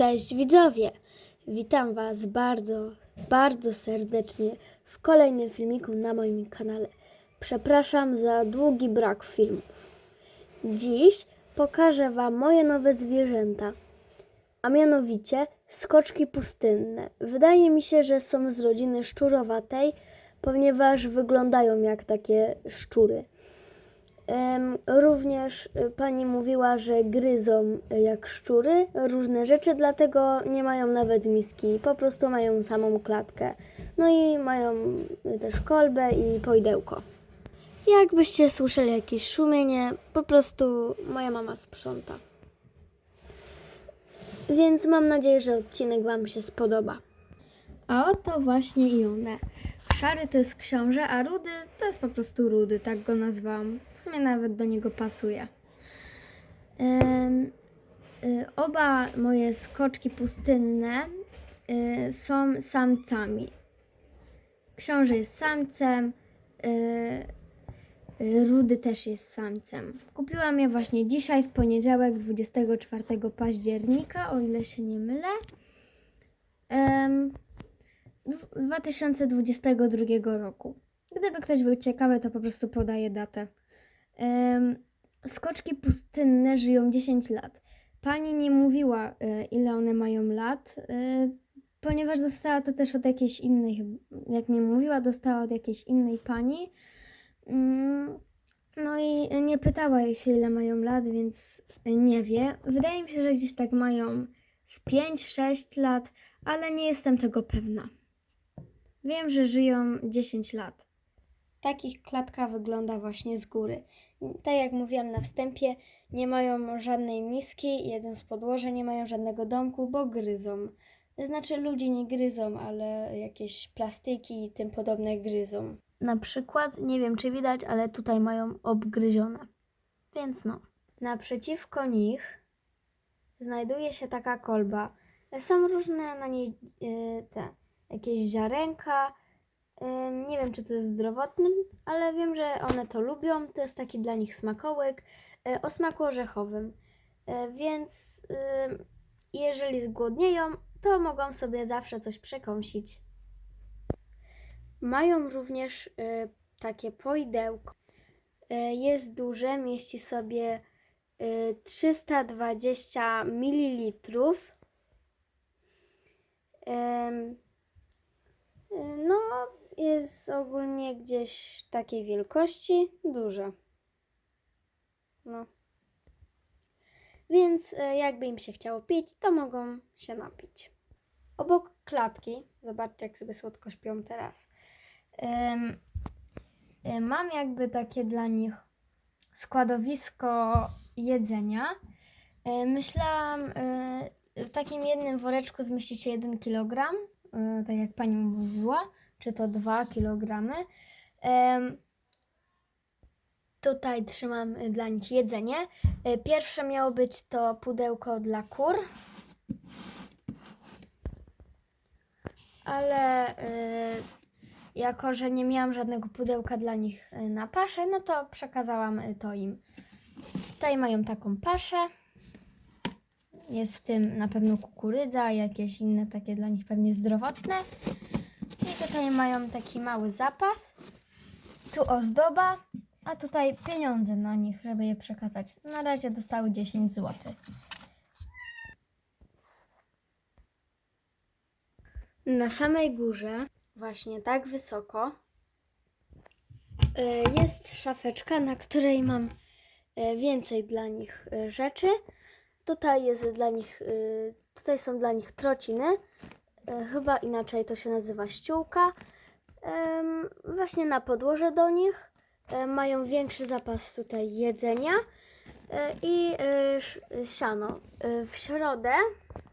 Cześć widzowie! Witam Was bardzo, bardzo serdecznie w kolejnym filmiku na moim kanale. Przepraszam za długi brak filmów. Dziś pokażę Wam moje nowe zwierzęta, a mianowicie skoczki pustynne. Wydaje mi się, że są z rodziny szczurowatej, ponieważ wyglądają jak takie szczury. Również y, pani mówiła, że gryzą y, jak szczury różne rzeczy, dlatego nie mają nawet miski, po prostu mają samą klatkę. No i mają y, też kolbę i pojdełko. Jakbyście słyszeli jakieś szumienie, po prostu moja mama sprząta. Więc mam nadzieję, że odcinek Wam się spodoba. A oto właśnie i one. Szary to jest książę, a rudy to jest po prostu rudy, tak go nazwałam. W sumie nawet do niego pasuje. Y, oba moje skoczki pustynne y, są samcami. Książę jest samcem, y, rudy też jest samcem. Kupiłam je właśnie dzisiaj, w poniedziałek, 24 października, o ile się nie mylę. Dw- 2022 roku. Gdyby ktoś był ciekawy, to po prostu podaję datę. Skoczki pustynne żyją 10 lat. Pani nie mówiła, e, ile one mają lat, e, ponieważ dostała to też od jakiejś innej, jak mi mówiła, dostała od jakiejś innej pani. Mm, No i nie pytała jej się, ile mają lat, więc nie wie. Wydaje mi się, że gdzieś tak mają z 5-6 lat, ale nie jestem tego pewna. Wiem, że żyją 10 lat. Tak ich klatka wygląda właśnie z góry. Tak jak mówiłam na wstępie, nie mają żadnej miski, jedzą z podłoża, nie mają żadnego domku, bo gryzą. Znaczy ludzie nie gryzą, ale jakieś plastiki i tym podobne gryzą. Na przykład, nie wiem czy widać, ale tutaj mają obgryzione. Więc no. Naprzeciwko nich znajduje się taka kolba. Są różne na niej e, te jakieś ziarenka. Nie wiem, czy to jest zdrowotne, ale wiem, że one to lubią. To jest taki dla nich smakołyk y, o smaku orzechowym. Y, Więc jeżeli zgłodnieją, to mogą sobie zawsze coś przekąsić. Mają również y, takie pojdełko. Y, Jest duże, mieści sobie y, 320 ml. No, jest ogólnie gdzieś takiej wielkości, duże. No. Więc e, jakby im się chciało pić, to mogą się napić. Obok klatki, zobaczcie jak sobie słodko śpią teraz, e, mam jakby takie dla nich składowisko jedzenia. E, Myślałam, w takim jednym woreczku zmieści się 1 kg, e, tak jak pani mówiła, czy to 2 kg. Tutaj trzymam y, dla nich jedzenie. Y, Pierwsze miało być to pudełko dla kur. Ale jako, że nie miałam żadnego pudełka dla nich na paszę, no to przekazałam to im. Tutaj mają taką paszę. Jest w tym na pewno kukurydza, jakieś inne takie dla nich pewnie zdrowotne. I tutaj mają taki mały zapas. Tu ozdoba, a tutaj pieniądze na nich, żeby je przekazać. Na razie dostały 10 zł. Na samej górze, właśnie tak wysoko, y, jest szafeczka, na której mam y, więcej dla nich y, rzeczy. Tutaj jest dla nich, y, tutaj są dla nich trociny. Y, Chyba inaczej to się nazywa ściółka. Właśnie na podłoże do nich e, mają większy zapas tutaj jedzenia e, i e, siano. E, W środę,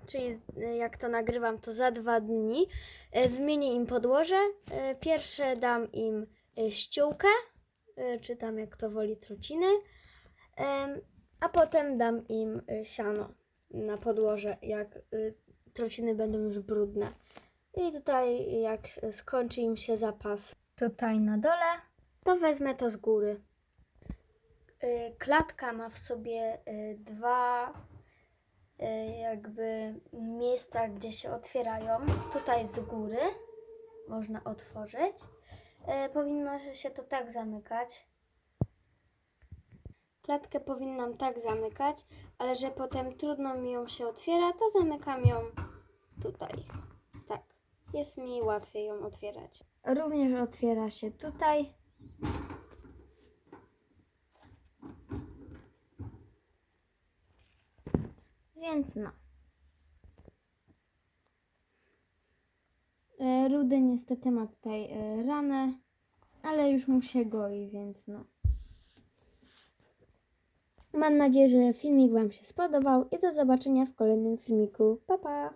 czyli e, jak to nagrywam, to za dwa dni, e, wymienię im podłoże. E, Pierwsze dam im e, ściółkę, e, czy tam jak to woli trociny, a potem dam im e, siano na podłoże, jak e, trociny będą już brudne. I tutaj jak skończy im się zapas tutaj na dole, to wezmę to z góry. Y, Klatka ma w sobie y, dwa, y, jakby miejsca, gdzie się otwierają. Tutaj z góry można otworzyć. Y, Powinno się to tak zamykać. Klatkę powinnam tak zamykać, ale że potem trudno mi ją się otwiera, to zamykam ją tutaj. Tak. Jest mi łatwiej ją otwierać. Również otwiera się tutaj. Więc no. E, Rudy niestety ma tutaj e, ranę, ale już mu się goi, więc no. Mam nadzieję, że filmik Wam się spodobał i do zobaczenia w kolejnym filmiku. Pa pa!